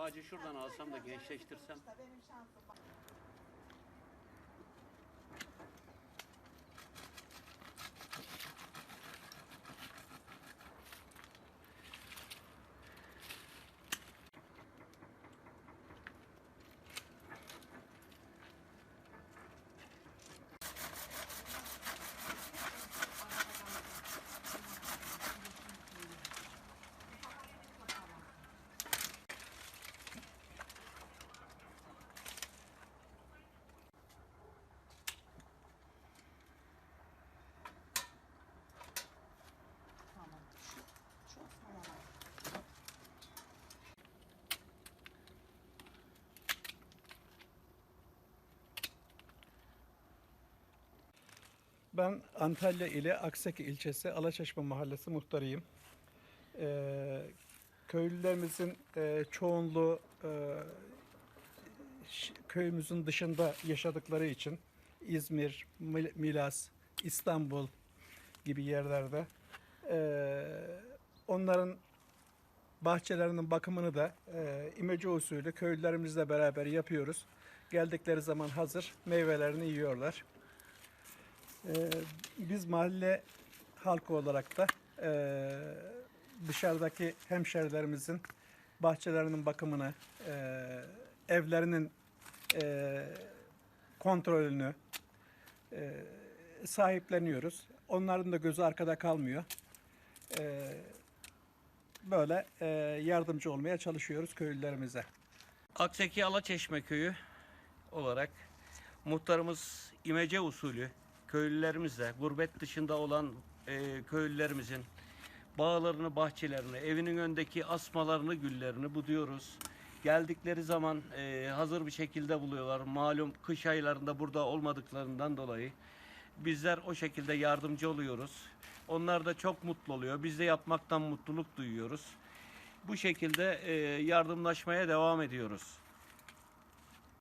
ağacı şuradan alsam da gençleştirsem. Ben Antalya ile Aksaki ilçesi Alaçeşme mahallesi muhtarıyım. Ee, köylülerimizin e, çoğunluğu e, köyümüzün dışında yaşadıkları için İzmir, Mil- Milas, İstanbul gibi yerlerde e, onların bahçelerinin bakımını da e, imece usulü köylülerimizle beraber yapıyoruz. Geldikleri zaman hazır meyvelerini yiyorlar. Ee, biz mahalle halkı olarak da eee, dışarıdaki hemşerilerimizin bahçelerinin bakımını, eee, evlerinin eee, kontrolünü sahipleniyoruz. Onların da gözü arkada kalmıyor. Böyle yardımcı olmaya çalışıyoruz köylülerimize. Akseki Alaçeşme köyü olarak muhtarımız imece usulü köylülerimizle gurbet dışında olan e, köylülerimizin bağlarını, bahçelerini, evinin öndeki asmalarını, güllerini buduyoruz. Geldikleri zaman e, hazır bir şekilde buluyorlar. Malum kış aylarında burada olmadıklarından dolayı bizler o şekilde yardımcı oluyoruz. Onlar da çok mutlu oluyor. Biz de yapmaktan mutluluk duyuyoruz. Bu şekilde e, yardımlaşmaya devam ediyoruz.